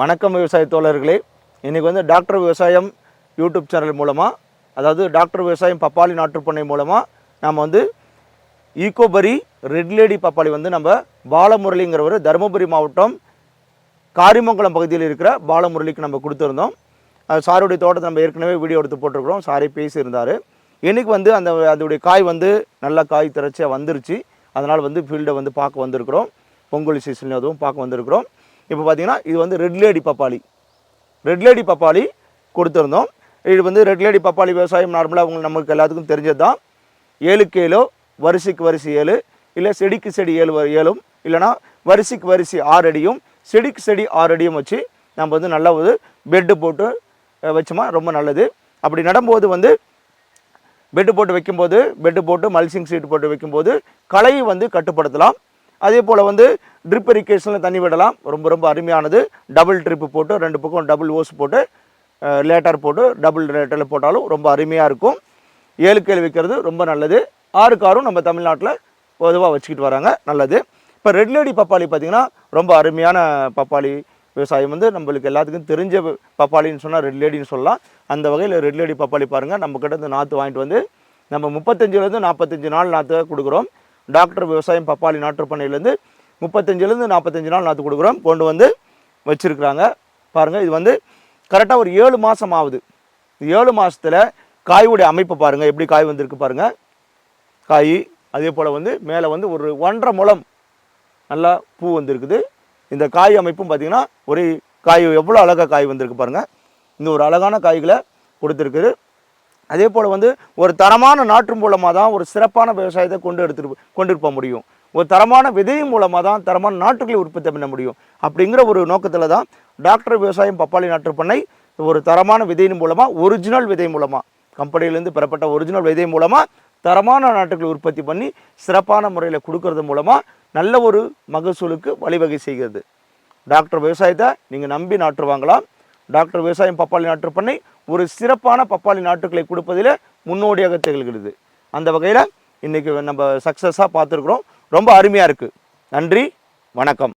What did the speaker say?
வணக்கம் விவசாய தோழர்களே. இன்றைக்கி வந்து டாக்டர் விவசாயம் யூடியூப் சேனல் மூலமாக அதாவது டாக்டர் விவசாயம் பப்பாளி நாட்டுப்பண்ணை மூலமாக நாம் வந்து ஈக்கோபரி ரெட் லேடி பப்பாளி வந்து நம்ம பாலமுரளிங்கிறவர் தருமபுரி மாவட்டம் காரிமங்கலம் பகுதியில் இருக்கிற பாலமுரளிக்கு நம்ம கொடுத்துருந்தோம். அது சாருடைய தோட்டத்தை நம்ம ஏற்கனவே வீடியோ எடுத்து போட்டிருக்கிறோம். சாரே பேசியிருந்தார். இன்றைக்கி வந்து அந்த அதோடைய காய் வந்து நல்லா காய் திறச்சியாக வந்துருச்சு. அதனால் வந்து ஃபீல்டை வந்து பார்க்க வந்திருக்கிறோம். பொங்கல் சீசன் அதுவும் பார்க்க வந்திருக்கிறோம். இப்போ பார்த்தீங்கன்னா இது வந்து ரெட் லேடி பப்பாளி. ரெட் லேடி பப்பாளி கொடுத்துருந்தோம். இது வந்து ரெட் லேடி பப்பாளி விவசாயம் நார்மலாக உங்களுக்கு நமக்கு எல்லாத்துக்கும் தெரிஞ்சது தான் ஏழுக்கு ஏழோ வரிசைக்கு வரிசை ஏழு இல்லை செடிக்கு செடி ஏழு ஏழும் இல்லைனா வரிசைக்கு வரிசை ஆறு அடியும் செடிக்கு செடி ஆறு அடியும் வச்சு நம்ம வந்து நல்லா ஒரு பெட்டு போட்டு வச்சோமா ரொம்ப நல்லது. அப்படி நடும்போது வந்து பெட்டு போட்டு வைக்கும்போது பெட்டு போட்டு மல்சிங் சீட்டு போட்டு வைக்கும்போது களையை வந்து கட்டுப்படுத்தலாம். அதே போல் வந்து ட்ரிப் இரிகேஷனில் தண்ணி விடலாம். ரொம்ப ரொம்ப அருமையானது. டபுள் ட்ரிப்பு போட்டு ரெண்டு பக்கம் டபுள் ஓஸ் போட்டு லேட்டர் போட்டு டபுள் லேட்டரில் போட்டாலும் ரொம்ப அருமையாக இருக்கும். ஏழு கேள் வைக்கிறது ரொம்ப நல்லது. ஆறு காரும் நம்ம தமிழ்நாட்டில் பொதுவாக வச்சுக்கிட்டு வராங்க. நல்லது. இப்போ ரெட் லேடி பப்பாளி பார்த்திங்கன்னா ரொம்ப அருமையான பப்பாளி விவசாயம் வந்து நம்மளுக்கு எல்லாத்துக்கும் தெரிஞ்ச பப்பாளின்னு சொன்னால் ரெட் லேடின்னு சொல்லலாம். அந்த வகையில் ரெட் லேடி பப்பாளி பாருங்கள் நம்ம கிட்ட இருந்து நாற்று வாங்கிட்டு வந்து நம்ம முப்பத்தஞ்சுலேருந்து நாற்பத்தஞ்சு நாள் நாற்று கொடுக்குறோம். டாக்டர் விவசாயம் பப்பாளி நாற்றுப்பண்ணையிலேருந்து முப்பத்தஞ்சுலேருந்து நாற்பத்தஞ்சு நாள் நாற்று கொடுக்குறோம். கொண்டு வந்து வச்சுருக்குறாங்க. பாருங்கள் இது வந்து கரெக்டாக ஒரு ஏழு மாதம் ஆகுது. ஏழு மாதத்தில் காயுடைய அமைப்பு பாருங்கள் எப்படி காய் வந்திருக்கு பாருங்கள் காய் அதே போல் வந்து மேலே வந்து ஒரு ஒன்றரை முளம் நல்லா பூ வந்திருக்குது. இந்த காய் அமைப்பும் பார்த்தீங்கன்னா ஒரு காய் எவ்வளோ அழகாக காய் வந்திருக்கு பாருங்கள் இந்த ஒரு அழகான காய்களை கொடுத்துருக்குது. அதே போல் வந்து ஒரு தரமான நாற்று மூலமாக தான் ஒரு சிறப்பான விவசாயத்தை கொண்டு எடுத்துட்டு கொண்டு போக முடியும். ஒரு தரமான விதை மூலமாக தான் தரமான நாட்டுகளை உற்பத்தி பண்ண முடியும். அப்படிங்கிற ஒரு நோக்கத்தில் தான் டாக்டர் விவசாயம் பப்பாளி நாற்று பண்ணை ஒரு தரமான விதையின் மூலமாக ஒரிஜினல் விதை மூலமாக கம்பெனிலேருந்து பெறப்பட்ட ஒரிஜினல் விதை மூலமாக தரமான நாட்டுகளை உற்பத்தி பண்ணி சிறப்பான முறையில் கொடுக்கறது மூலமாக நல்ல ஒரு மகசூலுக்கு வழிவகை செய்கிறது. டாக்டர் விவசாயத்தை நீங்கள் நம்பி நாட்டுவாங்களாம் டாக்டர் விவசாயம் பப்பாளி நாற்று பண்ணை ஒரு சிறப்பான பப்பாளி நாட்டுகளை கொடுப்பதில் முன்னோடியாக திகழ்கிறது. அந்த வகையில் இன்றைக்கி நம்ம சக்ஸஸாக பார்த்துருக்குறோம். ரொம்ப அருமையாக இருக்குது நன்றி வணக்கம்.